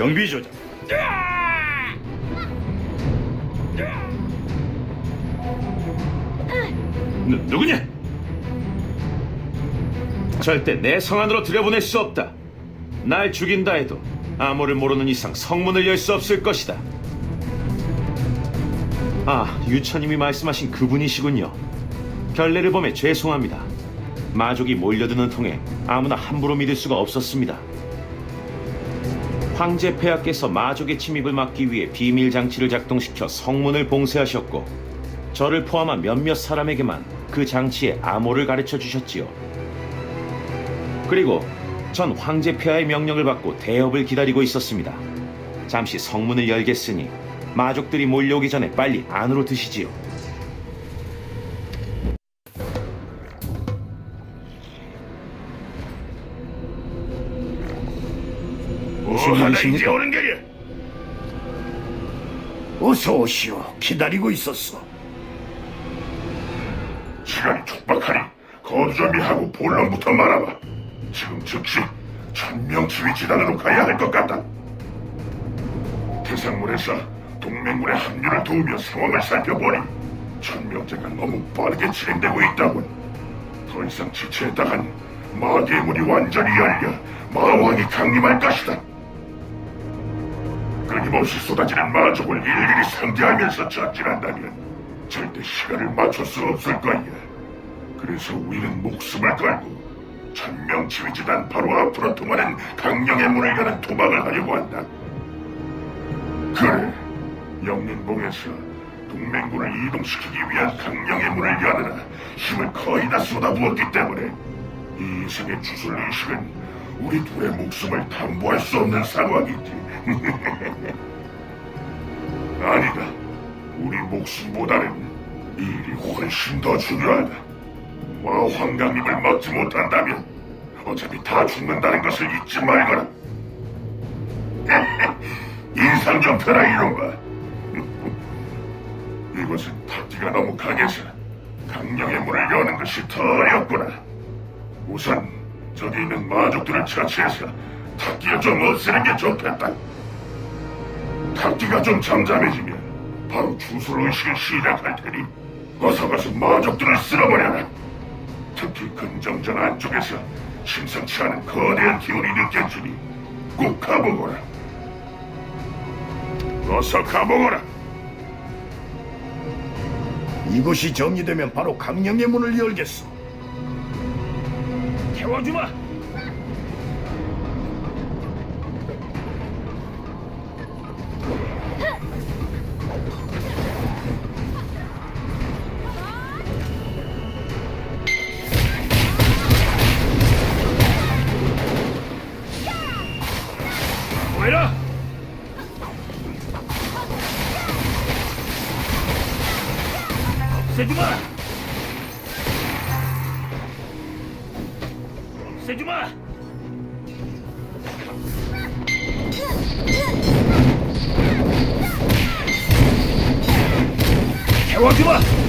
경비 조작. 누, 누구냐? 절대 내 성 안으로 들여보낼 수 없다. 날 죽인다 해도 암호를 모르는 이상 성문을 열 수 없을 것이다. 아, 유처님이 말씀하신 그분이시군요. 결례를 범해 죄송합니다. 마족이 몰려드는 통에 아무나 함부로 믿을 수가 없었습니다. 황제 폐하께서 마족의 침입을 막기 위해 비밀 장치를 작동시켜 성문을 봉쇄하셨고 저를 포함한 몇몇 사람에게만 그 장치의 암호를 가르쳐 주셨지요. 그리고 전 황제 폐하의 명령을 받고 대업을 기다리고 있었습니다. 잠시 성문을 열겠으니 마족들이 몰려오기 전에 빨리 안으로 드시지요. 게야? 어서 오시오. 기다리고 있었어. 시간이 촉박하니 거두 준비하고 본론부터 말아봐. 지금 즉시 천명치위 지단으로 가야 할 것 같다. 태상문에서 동맹군의 합류를 도우며 상황을 살펴보니 천명제가 너무 빠르게 진행되고 있다군. 더 이상 지체했다간 마계의 문이 완전히 열려 마왕이 강림할 것이다. 끊임없이 쏟아지는 마족을 일일이 상대하면서 전진한다면 절대 시간을 맞출 수 없을 거야. 그래서 우리는 목숨을 걸고 천명치위지단 바로 앞으로 통하는 강령의 문을 여는 도망을 하려고 한다. 그래, 영린봉에서 동맹군을 이동시키기 위한 강령의 문을 여느라 힘을 거의 다 쏟아부었기 때문에 이 이승의 주술 의식은 우리 둘의 목숨을 담보할 수 없는 상황이지. 아니다. 우리 목숨보다는 이 일이 훨씬 더 중요하다. 와 황강림을 막지 못한다면 어차피 다 죽는다는 것을 잊지 말거라. 인상 좀 펴라 이놈아. 이곳은 탁기가 너무 강해서 강령의 문을 여는 것이 더 어렵구나. 우선 저기 있는 마족들을 처치해서 탁기를 좀 없애는 게 좋겠다. 탁기가 좀 잠잠해지면 바로 주술 의식을 시작할 테니 어서 가서 마족들을 쓸어버려라. 특히 금정전 안쪽에서 심상치 않은 거대한 기운이 느껴지니 꼭 가보거라. 어서 가보거라. 이곳이 정리되면 바로 강령의 문을 열겠어. 태워주마! 없애주마! 없애주마! 태워주마!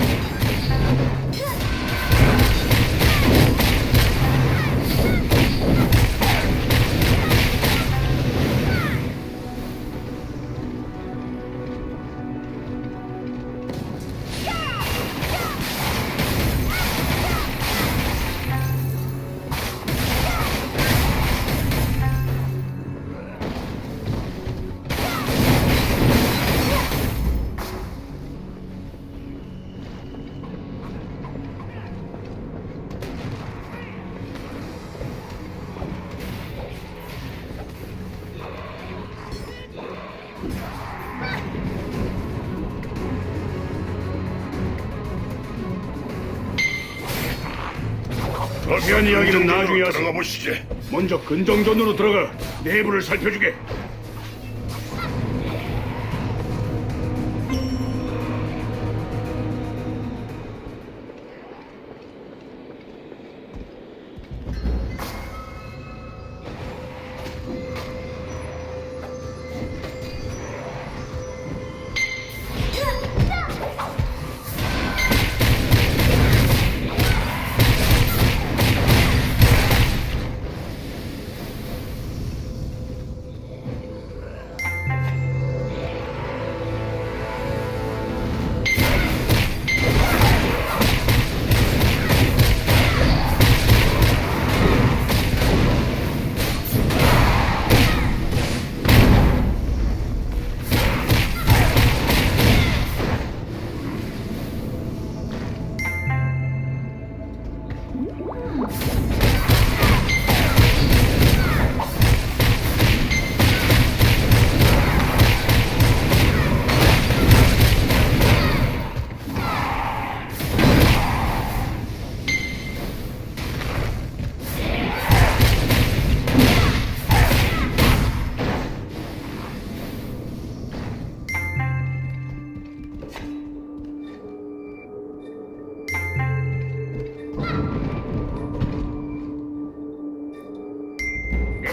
거기한 이야기는 나중에. 들어가 보시지. 먼저 근정전으로 들어가 내부를 살펴주게.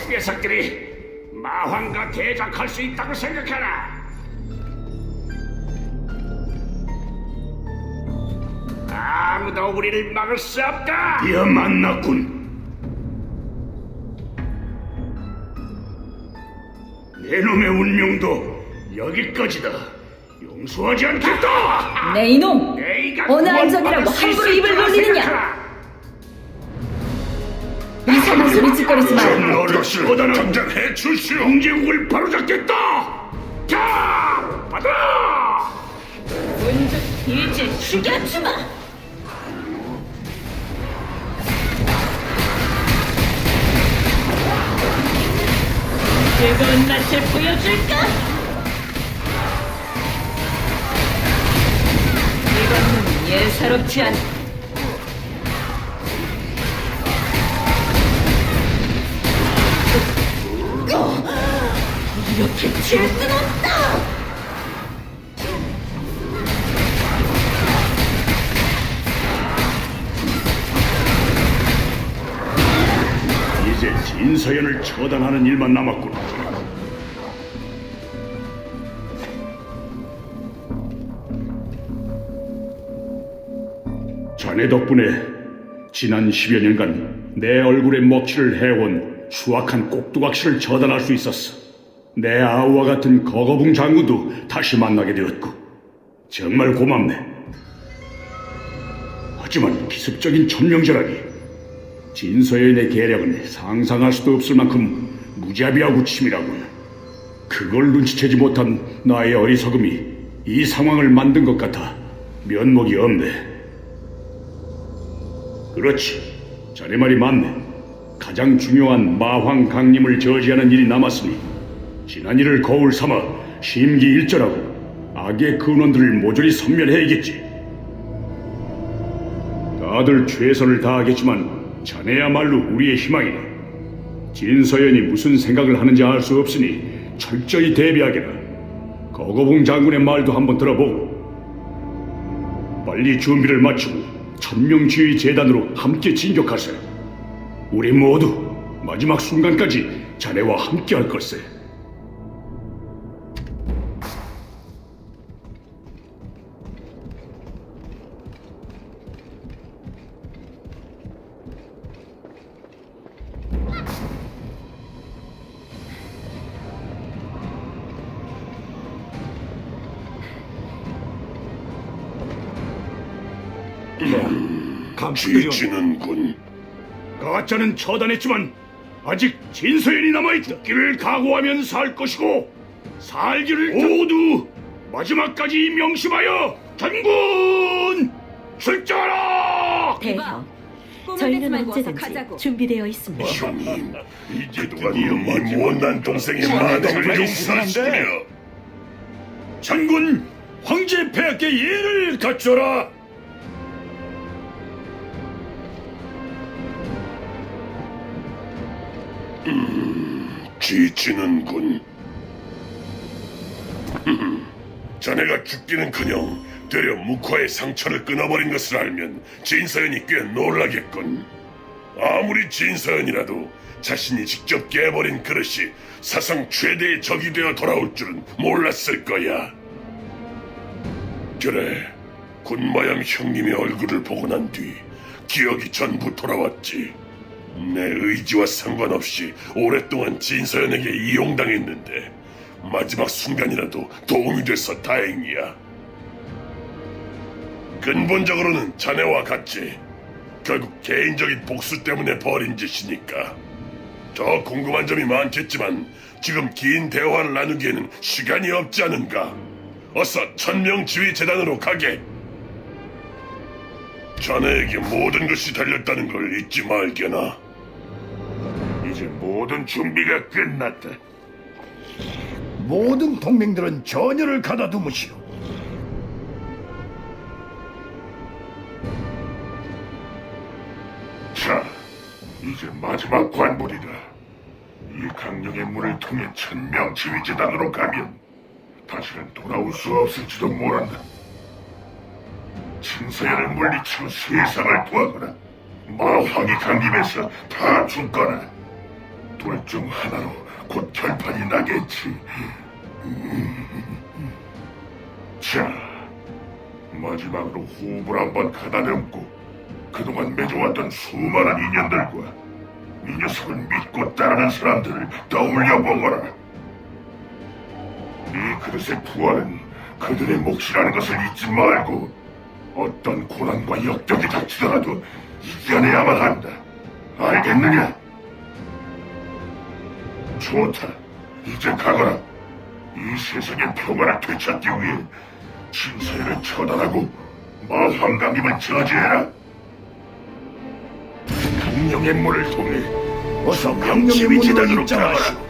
녀석들이 마황과 대적할 수 있다고 생각하나? 아무도 우리를 막을 수 없다. 드디어 만났군. 내 놈의 운명도 여기까지다. 용서하지 않겠다. 네 이놈! 내가 어느 안전이라고 수 함부로 입을 거라 놀리느냐? 이상한 소리 짓거리지 전 마. 어르신 당장 해주시오. 경제국을 바로잡겠다. 자, 받아. 먼저 이제 죽여주마! 뜨거운 맛을 보여줄까? 이건 예사롭지 않. 이렇게 칠순 없다! 이제 진서연을 처단하는 일만 남았군. 자네 덕분에 지난 10여 년간 내 얼굴에 먹칠을 해온 수악한 꼭두각시를 처단할 수 있었어. 내 아우와 같은 거거붕 장군도 다시 만나게 되었고 정말 고맙네. 하지만 기습적인 천명제라니 진서연의 계략은 상상할 수도 없을 만큼 무자비하고 치밀하군. 그걸 눈치채지 못한 나의 어리석음이 이 상황을 만든 것 같아 면목이 없네. 그렇지. 자네 말이 맞네. 가장 중요한 마황 강림을 저지하는 일이 남았으니 지난 일을 거울 삼아 심기일전하고 악의 근원들을 모조리 섬멸해야겠지. 다들 최선을 다하겠지만 자네야말로 우리의 희망이다. 진서연이 무슨 생각을 하는지 알 수 없으니 철저히 대비하게라. 거거봉 장군의 말도 한번 들어보고 빨리 준비를 마치고 천명지휘 재단으로 함께 진격하세. 우리 모두 마지막 순간까지 자네와 함께 할 걸세. 지치는군. 가짜는 처단했지만 아직 진서연이 남아있다. 길을 각오하면 살 것이고 살기를 모두 마지막까지 명심하여 전군 출정하라. 대형, 저희는 언제든지 준비되어 있습니다. 형님, 이제 누가 마지막 못난 동생의 마당을 용서하시려. 전군 황제 폐하께 예를 갖춰라. 지치는군. 자네가 죽기는커녕 되려 묵화의 상처를 끊어버린 것을 알면 진서연이 꽤 놀라겠군. 아무리 진서연이라도 자신이 직접 깨버린 그릇이 사상 최대의 적이 되어 돌아올 줄은 몰랐을 거야. 그래, 군마양 형님의 얼굴을 보고 난 뒤 기억이 전부 돌아왔지. 내 의지와 상관없이 오랫동안 진서연에게 이용당했는데 마지막 순간이라도 도움이 돼서 다행이야. 근본적으로는 자네와 같이 결국 개인적인 복수 때문에 벌인 짓이니까. 더 궁금한 점이 많겠지만 지금 긴 대화를 나누기에는 시간이 없지 않은가. 어서 천명지휘 재단으로 가게. 자네에게 모든 것이 달렸다는 걸 잊지 말게나. 이제 모든 준비가 끝났다. 모든 동맹들은 전열을 가다두무시오. 자, 이제 마지막 관문이다. 이 강령의 문을 통해 천명 지휘재단으로 가면 다시는 돌아올 수 없을지도 모른다. 진서연을 물리치고 세상을 구하거나 마황이 강림해서 다 죽거나 둘 중 하나로 곧 결판이 나겠지. 자, 마지막으로 호흡을 한번 가다듬고 그동안 맺어왔던 수많은 인연들과 이 녀석을 믿고 따르는 사람들을 떠올려 보거라. 이 그릇의 부활은 그들의 몫이라는 것을 잊지 말고 어떤 고난과 역적이 닥치더라도 이겨내야만 한다. 알겠느냐? 좋다. 이제 가거라. 이 세상의 평화를 되찾기 위해 진세를 처단하고 마황강림을 저지해라. 강령의 문을 통해 어서 문으로 입장하시오.